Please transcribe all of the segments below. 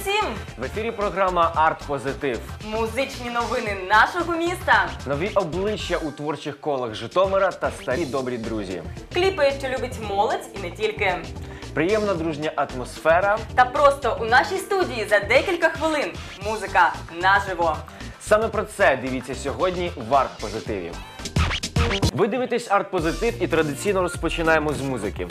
усім! В ефірі програма Арт Позитив. Музичні новини нашого міста. Нові обличчя у творчих колах Житомира та старі добрі друзі. Кліпи, що любить молодь і не тільки. Приємна дружня атмосфера. Та просто у нашій студії за декілька хвилин музика наживо. Саме про це дивіться сьогодні в Арт Позитиві. Ви дивитесь арт позитив і традиційно розпочинаємо з музики.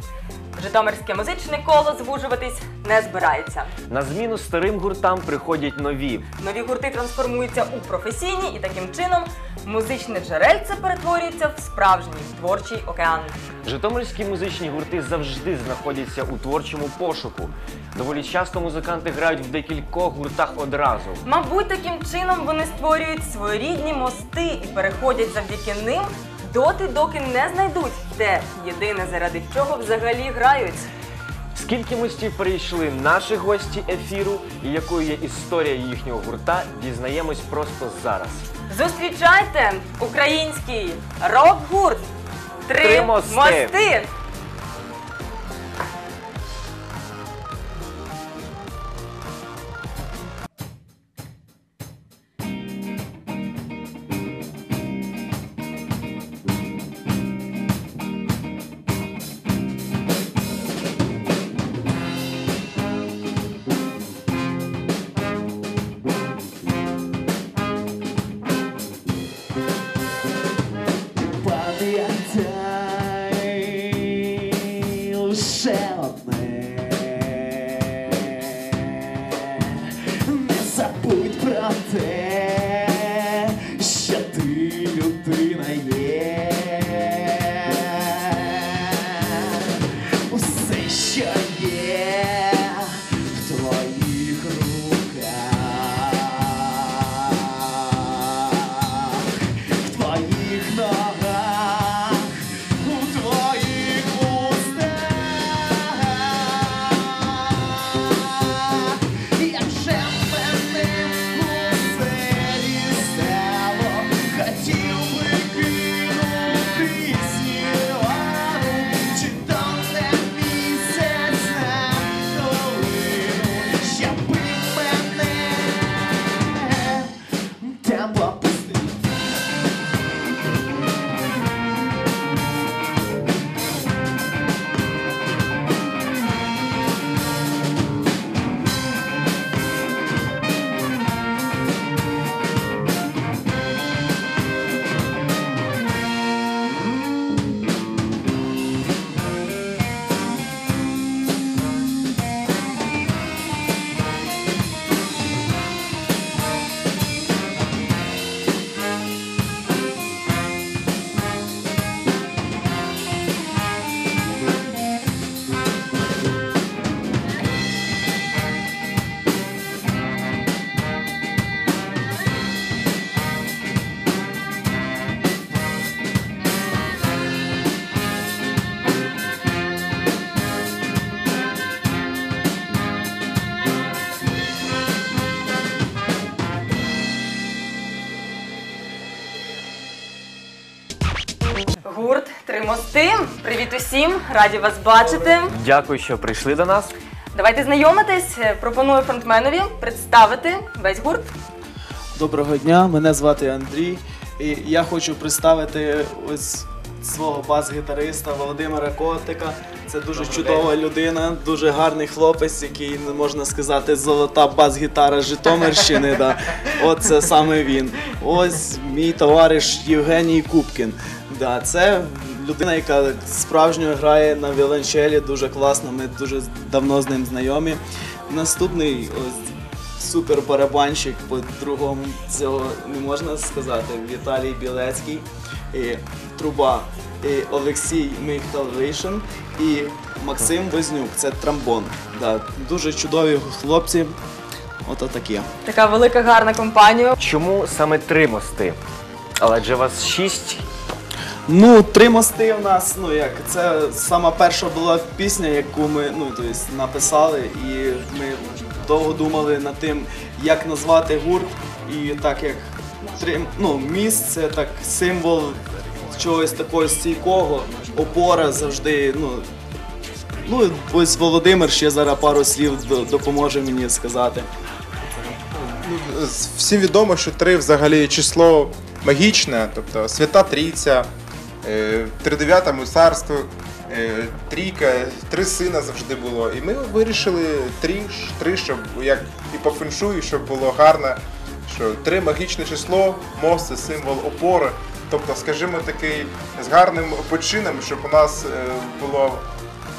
Житомирське музичне коло звужуватись не збирається. На зміну старим гуртам приходять нові. Нові гурти трансформуються у професійні і таким чином музичне джерельце перетворюється в справжній творчий океан. Житомирські музичні гурти завжди знаходяться у творчому пошуку. Доволі часто музиканти грають в декількох гуртах одразу. Мабуть, таким чином вони створюють своєрідні мости і переходять завдяки ним доти, доки не знайдуть те єдине, заради чого взагалі грають. Скільки мостів перейшли наші гості ефіру і якою є історія їхнього гурта, дізнаємось просто зараз. Зустрічайте український рок-гурт Три, Три мости». мости. Мости. Привіт усім! Раді вас бачити. Дякую, що прийшли до нас. Давайте знайомитись. Пропоную фронтменові представити весь гурт. Доброго дня, мене звати Андрій, і я хочу представити ось свого бас-гітариста Володимира Котика. Це дуже чудова людина, дуже гарний хлопець, який можна сказати, золота бас-гітара Житомирщини. Да. От це саме він. Ось мій товариш Євгеній Купкін. Да, це людина, яка справжньо грає на віолончелі, дуже класно. Ми дуже давно з ним знайомі. Наступний ось супер барабанщик, по-другому цього не можна сказати. Віталій Білецький, і труба, і Олексій Михайлишин і Максим Вознюк. Це трамбон. Да, дуже чудові хлопці. Ото такі. Така велика гарна компанія. Чому саме три мости? Але же вас шість. Ну, три мости у нас, ну як, це сама перша була пісня, яку ми ну, тобто, написали, і ми довго думали над тим, як назвати гурт. І так як три, ну, міст це так символ чогось такого стійкого, опора завжди, ну, Ну, ось Володимир ще зараз пару слів допоможе мені сказати. Ну, Всім відомо, що три взагалі число магічне, тобто Свята Трійця, тридев'ятому царство, е, трійка, три сина завжди було. І ми вирішили три, три щоб як і по феншую, щоб було гарно, що три магічне число, мост це символ опори. Тобто, скажімо, такий з гарним почином, щоб у нас е, була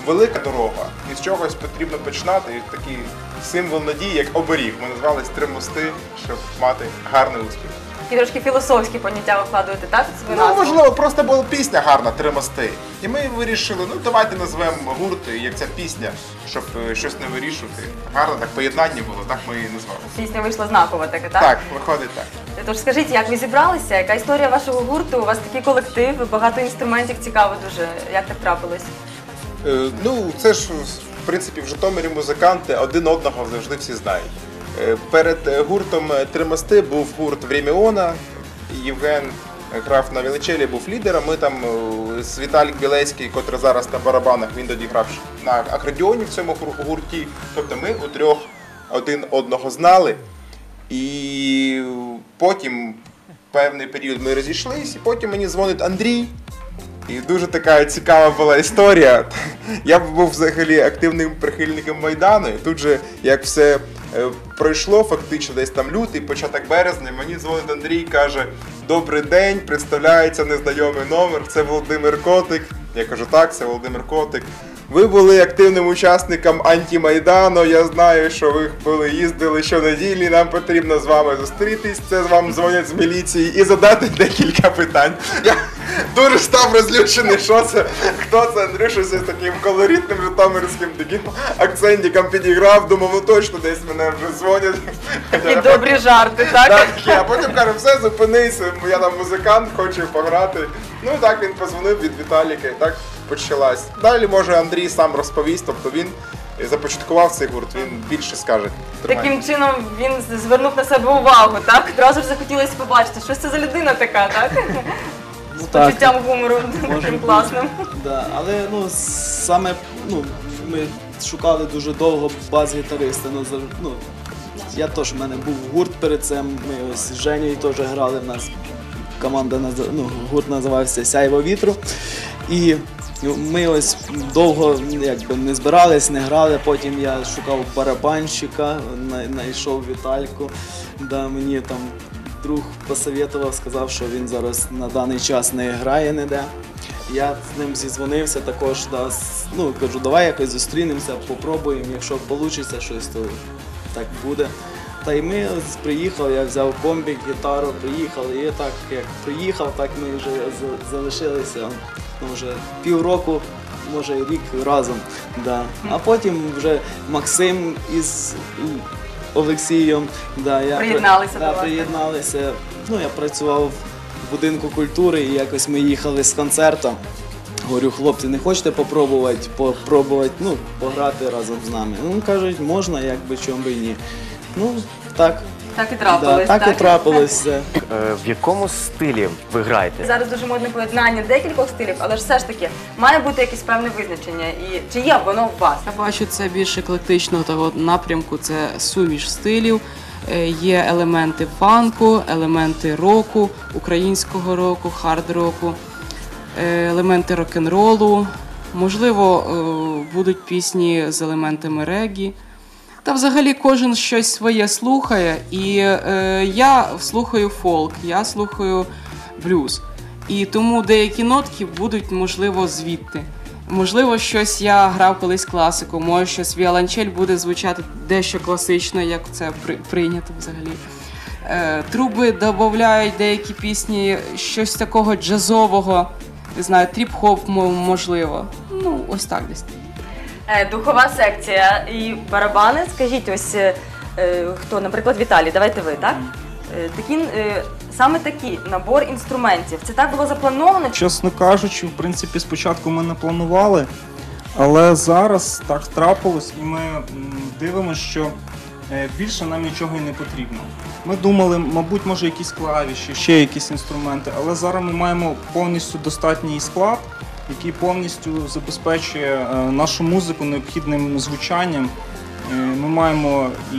велика дорога, і з чогось потрібно починати. І такий символ надії, як оберіг. Ми назвались три мости, щоб мати гарний успіх. І трошки філософські поняття вкладуєте, так? свою Ну, назву? можливо, просто була пісня гарна, три мости. І ми вирішили, ну давайте назвемо гурт, як ця пісня, щоб е, щось не вирішувати. Гарно так поєднання було, так ми її назвали. Пісня вийшла знакова така, так? Так, виходить так. Тож скажіть, як ви зібралися? Яка історія вашого гурту? У вас такий колектив, багато інструментів цікаво дуже. Як так трапилось? Е, Ну, це ж в принципі в Житомирі музиканти один одного завжди всі знають. Е, Перед е, гуртом е, Три мости був гурт Времіона. Євген грав на віличелі, був лідером. Ми там з Віталік Білецький, котрий зараз на барабанах, він тоді грав на акордіоні в цьому гурті. Тобто ми у трьох один одного знали. І потім певний період ми розійшлись, і потім мені дзвонить Андрій. І дуже така цікава була історія. Я був взагалі активним прихильником Майдану. І тут же, як все пройшло, фактично десь там лютий, початок березня, мені дзвонить Андрій каже: Добрий день, представляється незнайомий номер, це Володимир Котик. Я кажу, так, це Володимир Котик. Ви були активним учасником антимайдану. Я знаю, що ви були їздили щонеділі. Нам потрібно з вами зустрітись. Це вам дзвонять з міліції і задати декілька питань. Я дуже став розлючений, що це, хто це Андрюша з таким колоритним житомирським таким акцентиком підіграв. Думав, ну точно десь мене вже дзвонять. Такі добрі жарти, так? Так, я потім кажу, все, зупинись, я там музикант, хочу пограти. Ну так він позвонив від Віталіка, і так почалась. Далі може Андрій сам розповість, тобто він започаткував цей гурт, він більше скаже. Тримай. Таким чином він звернув на себе увагу, так? Одразу ж захотілося побачити, що ж це за людина така, так? Ну, З почуттям гумору таким бути. класним. Да, але ну, саме ну, ми шукали дуже довго бас-гітариста. Ну, зав- ну, я теж, в мене був гурт перед цим, ми ось з Женєю теж грали в нас. Команда назив- ну, гурт називався Сяйво вітру. І ми ось довго якби, не збирались, не грали. Потім я шукав барабанщика, най- знайшов Вітальку. Да, мені там друг посоветував, сказав, що він зараз на даний час не грає ніде. Я з ним зізвонився також. Да, ну, кажу, давай якось зустрінемося, попробуємо, якщо вийде щось, то так буде. Та й ми приїхали, я взяв комбік, гітару, приїхали. І так як приїхав, так ми вже залишилися ну, вже півроку, може рік разом. Да. А потім вже Максим із Олексієм. Да, я, Приєдналися да, приєдналися. Ну, я працював в будинку культури і якось ми їхали з концертом. Говорю, хлопці, не хочете попробувати, попробувати, ну, пограти разом з нами? Ну, кажуть, можна, якби чому би ні. Ну, так. Так і Да, трапилось. так і трапилось. Е, В якому стилі ви граєте? Зараз дуже модне поєднання декількох стилів, але ж все ж таки має бути якесь певне визначення. І чи є воно в вас? Я бачу це більш еклектичного того напрямку. Це суміш стилів. Е, Є елементи фанку, елементи року, українського року, хард-року, е, елементи рок-н-ролу. Можливо, е, будуть пісні з елементами регі. Та взагалі кожен щось своє слухає. І е, я слухаю фолк, я слухаю блюз. І тому деякі нотки будуть, можливо, звідти. Можливо, щось я грав колись класику, може щось віолончель буде звучати дещо класично, як це при- прийнято взагалі. Е, труби додають деякі пісні, щось такого джазового, не знаю, тріп-хоп, можливо. Ну, ось так десь. Е, Духова секція і барабани. Скажіть, ось е, е, хто, наприклад, Віталій, давайте ви, так? Е, Такі, е, саме такий набор інструментів. Це так було заплановано? Чесно кажучи, в принципі, спочатку ми не планували, але зараз так трапилось, і ми м, дивимося, що е, більше нам нічого і не потрібно. Ми думали, мабуть, може якісь клавіші, ще якісь інструменти, але зараз ми маємо повністю достатній склад, який повністю забезпечує е, нашу музику необхідним звучанням. Е, Ми маємо і,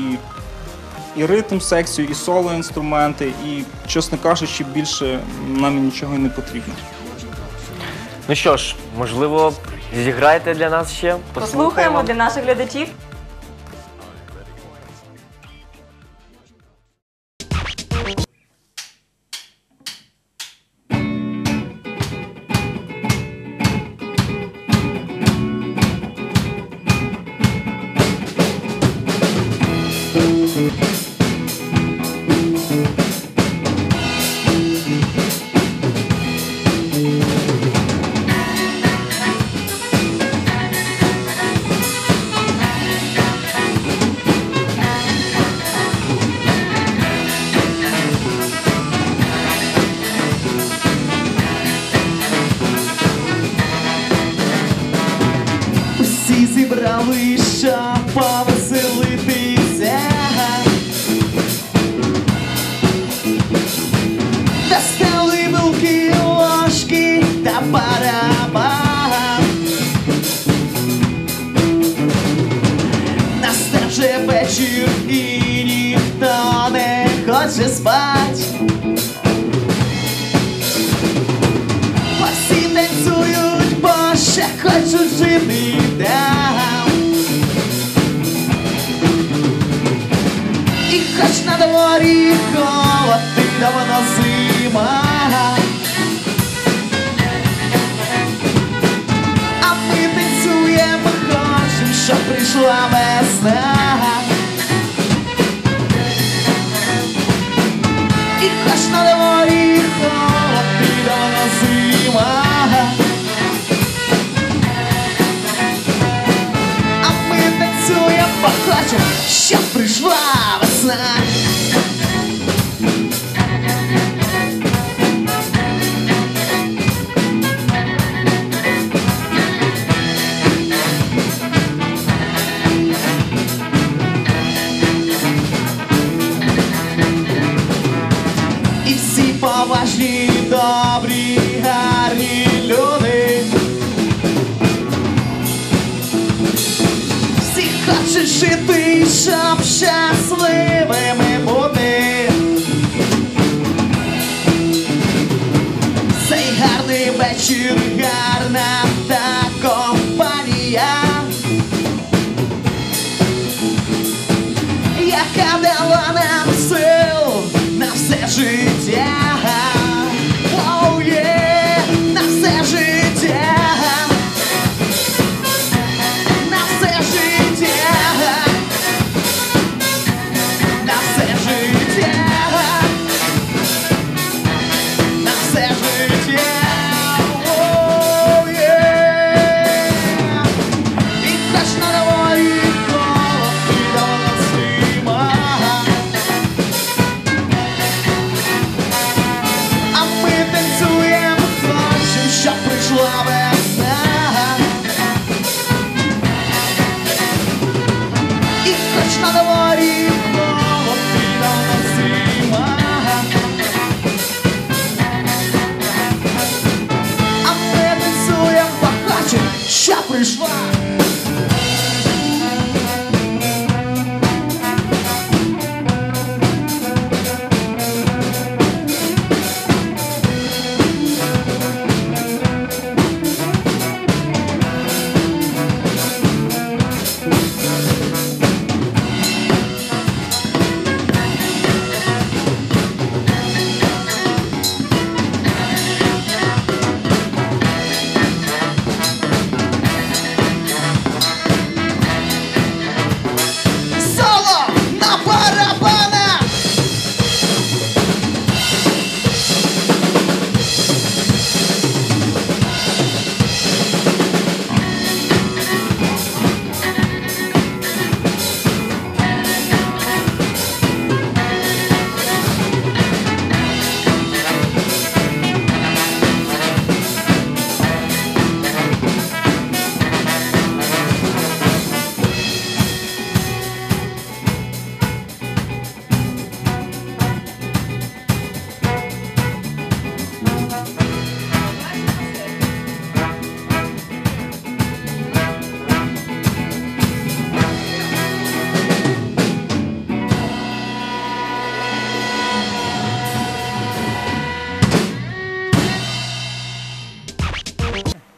і ритм секцію, і соло інструменти, і, чесно кажучи, більше нам нічого і не потрібно. Ну що ж, можливо, зіграєте для нас ще? Послухаємо для наших глядачів. Ще хочуть жити там. І хоч на дворі холод, ти давно зима. А ми танцюємо, хочем, щоб прийшла весна. І хоч на дворі холод, ти давно зима. Хочемо, щоб прийшла весна.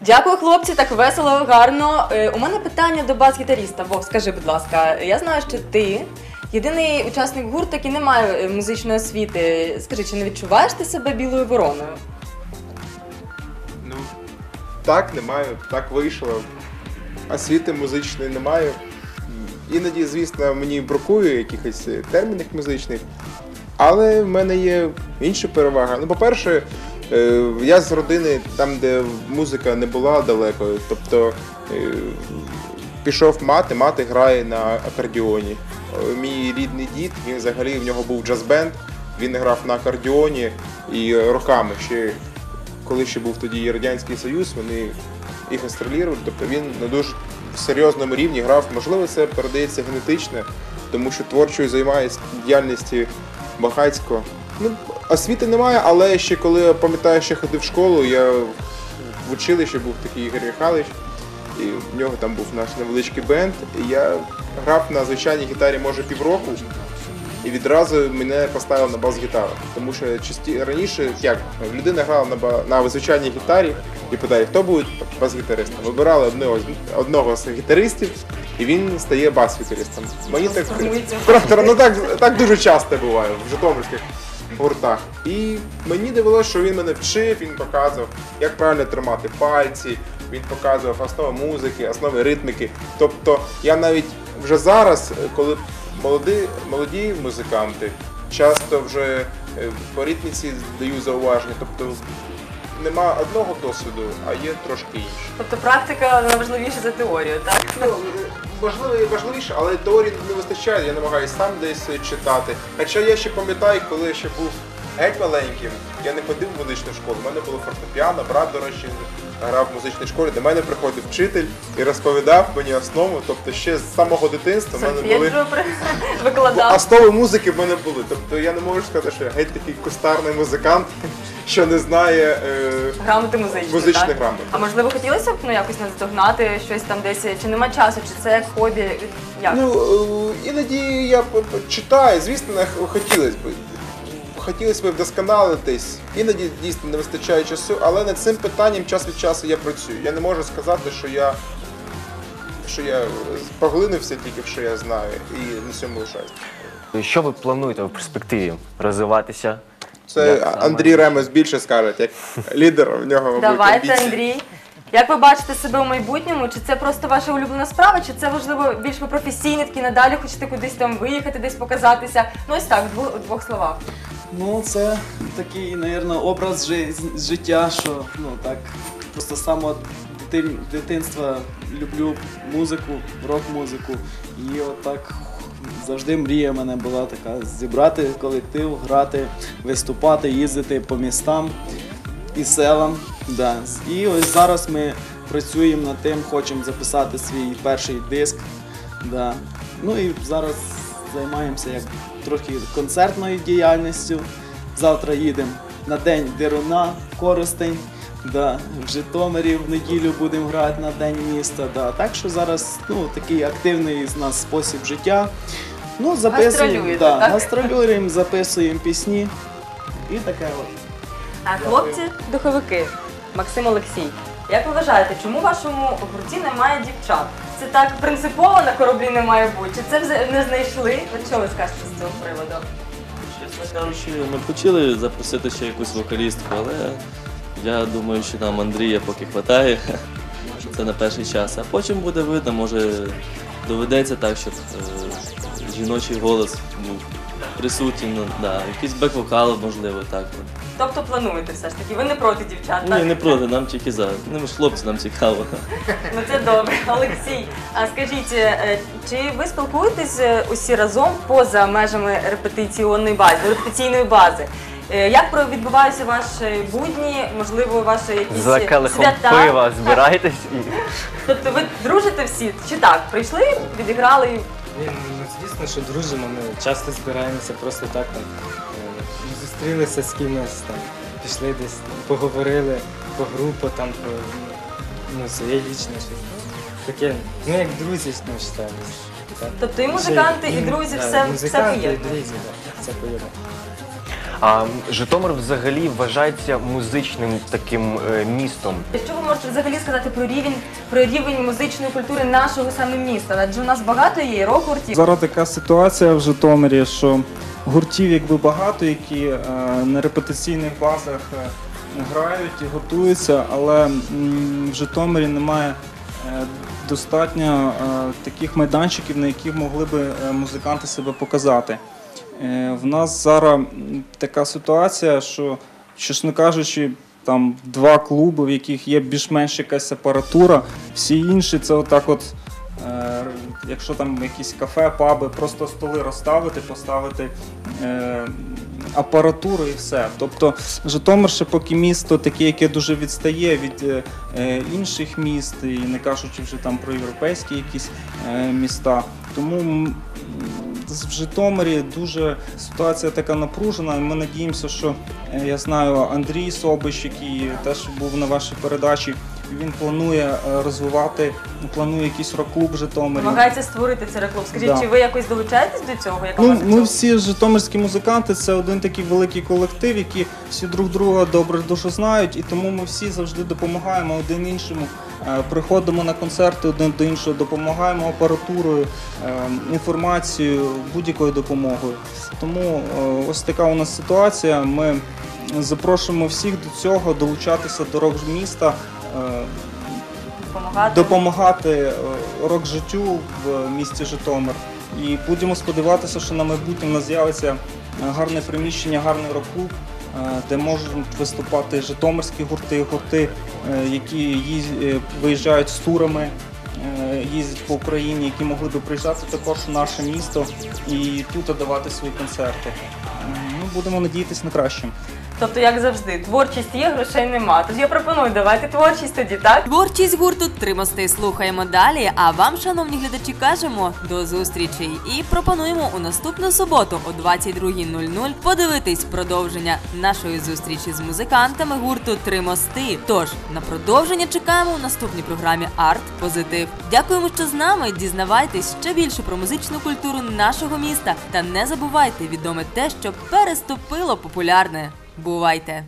Дякую, хлопці, так весело, гарно. Е, У мене питання до бас-гітаріста. Вов, скажи, будь ласка, я знаю, що ти єдиний учасник гурту, який не має е, музичної освіти. Скажи, чи не відчуваєш ти себе білою вороною? Ну, так, не маю, так вийшло. Освіти музичної не маю. Іноді, звісно, мені бракує якихось е, термінів музичних, але в мене є інша перевага. Ну, по-перше, я з родини, там, де музика не була далекою. Тобто е, пішов мати, мати грає на акордіоні. Е, Мій рідний дід, він взагалі в нього був джаз-бенд, він грав на акордіоні і роками ще коли ще був тоді Радянський Союз, вони і гастролірували, тобто він на дуже серйозному рівні грав. Можливо, це передається генетично, тому що творчою займається діяльністю багатько. Ну, освіти немає, але ще коли я пам'ятаю, що ходив в школу, я в училищі був такий Ігор Михайлович, і в нього там був наш невеличкий бенд. І я грав на звичайній гітарі може півроку. І відразу мене поставили на бас-гітару. Тому що часті раніше як людина грала на ба- на звичайній гітарі і питає, хто буде бас-гітаристом. Вибирали одного одного з гітаристів, і він стає бас-гітаристом. Мені так просто ну так, так дуже часто буває в житомирських гуртах. І мені довелося, що він мене вчив, він показував, як правильно тримати пальці. Він показував основи музики, основи ритмики. Тобто я навіть вже зараз, е, коли молоді, молоді музиканти, часто вже е, по ритміці даю зауваження. Тобто нема одного досвіду, а є трошки інший. Тобто практика важливіша за теорію, так? Ну, важливо і важливіше, але теорії не вистачає, я намагаюся сам десь читати. Хоча я ще пам'ятаю, коли я ще був геть маленьким, я не ходив в музичну школу, у мене було фортепіано, брат, до речі, грав в музичній школі, до мене приходив вчитель і розповідав мені основу, тобто ще з самого дитинства в мене були. Викладав. Основи музики в мене були. Тобто я не можу сказати, що я геть такий кустарний музикант, що не знає е, Грамоти музичні, музичних так? грамот. А можливо, хотілося б ну, якось наздогнати щось там десь, чи нема часу, чи це як хобі? Як? Ну, е, іноді я читаю, звісно, хотілося б. Хотілося б вдосконалитись. Іноді дійсно не вистачає часу, але над цим питанням час від часу я працюю. Я не можу сказати, що я, що я поглинувся тільки що я знаю, і на цьому лишаюсь. Що ви плануєте в перспективі? Розвиватися? Це Як саме? Андрій Ремес більше скаже, як лідер в нього мабуть, Давайте, амбіції. Андрій. Як ви бачите себе у майбутньому? Чи це просто ваша улюблена справа, чи це важливо більш ви професійні, такі надалі хочете кудись там виїхати, десь показатися? Ну ось так, в в двох словах. Ну, це такий, напевно, образ жи- життя, що ну так просто з самого дитин, дитинства люблю музику, рок-музику. І отак завжди мрія мене була така зібрати колектив, грати, виступати, їздити по містам і селам. Да. І ось зараз ми працюємо над тим, хочемо записати свій перший диск. Да. Ну і зараз займаємося як трохи концертною діяльністю. Завтра їдемо на день Деруна, Коростень. Да, в Житомирі в неділю будемо грати на День міста. Да. Так що зараз ну, такий активний з нас спосіб життя. Ну, записуємо, да, так? гастролюємо, записуємо пісні. І таке от. А хлопці, духовики, Максим Олексій. Як ви вважаєте, чому в вашому гурті немає дівчат? Це так принципово на кораблі не має бути? Чи це не знайшли? От що ви скажете з цього приводу? Чесно ми хотіли запросити ще якусь вокалістку, але я думаю, що нам Андрія поки хватає. Це на перший час. А потім буде видно, може доведеться так, щоб е, жіночий голос був присутній. Ну, да, якийсь бек-вокал, можливо, так. от. Тобто плануєте все ж таки, ви не проти дівчат, Ні, так? не проти, нам тільки за. Ну, ми ж хлопці, нам цікаво. Ну це добре. Олексій, а скажіть, е, чи ви спілкуєтесь е, усі разом поза межами репетиційної бази, репетиційної бази? Е, Як про- відбуваються ваші будні, можливо, ваші якісь За келихом свята? пива збираєтесь і Тобто ви дружите всі? Чи так? Прийшли, відіграли? Ні, ну звісно, що дружимо. Ми часто збираємося просто так. Там, зустрілися з кимось, там, пішли десь, поговорили по групу, там, по ну, своє лічне щось. Таке, ну як друзі, ну, вважаємось. Так. Тобто і музиканти, і друзі, да, все- все музиканти, поєднано. і друзі, да, все поєднано. А Житомир взагалі вважається музичним таким е, містом. Що ви можете взагалі сказати про рівень про рівень музичної культури нашого саме міста? Адже у нас багато є і рок-гуртів. Зараз така ситуація в Житомирі, що гуртів якби багато, які е, на репетиційних базах е, грають і готуються, але м, в Житомирі немає е, достатньо е, таких майданчиків, на яких могли би е, музиканти себе показати. Е, В нас зараз така ситуація, що, чесно кажучи, там два клуби, в яких є більш-менш якась апаратура, всі інші це отак от. Е, Якщо там якісь кафе, паби, просто столи розставити, поставити е, апаратуру і все. Тобто Житомир ще поки місто таке, яке дуже відстає від е, інших міст, і не кажучи вже там про європейські якісь міста. Тому в Житомирі дуже ситуація така напружена. Ми надіємося, що я знаю Андрій Собиш, який теж був на вашій передачі. Він планує е, розвивати, планує якийсь рок-клуб в Житомирі. Намагається створити цей рок-клуб. Скажіть, Да. чи ви якось долучаєтесь до цього? Як Ну, ми цього? всі житомирські музиканти це один такий великий колектив, які всі друг друга добре дуже знають, і тому ми всі завжди допомагаємо один іншому. Е, Приходимо на концерти один до іншого, допомагаємо апаратурою, е, інформацією, будь-якою допомогою. Тому ось така у нас ситуація. Ми запрошуємо всіх до цього долучатися до рок міста. Допомагати? допомагати е, рок-життю в місті Житомир. І будемо сподіватися, що на майбутнє в нас з'явиться е, гарне приміщення, гарний рок-клуб, е, де можуть виступати житомирські гурти, гурти, які виїжджають з турами, їздять по Україні, які могли би приїжджати також в наше місто і тут давати свої концерти. Ну, будемо надіятися на краще. Тобто, як завжди, творчість є, грошей нема. Тож я пропоную, давайте творчість тоді, так? Творчість гурту Три мости слухаємо далі. А вам, шановні глядачі, кажемо до зустрічі і пропонуємо у наступну суботу о 22.00 подивитись продовження нашої зустрічі з музикантами гурту Три мости. Тож на продовження чекаємо у наступній програмі Арт Позитив. Дякуємо, що з нами. Дізнавайтесь ще більше про музичну культуру нашого міста та не забувайте відоме те, що переступило популярне. Бувайте!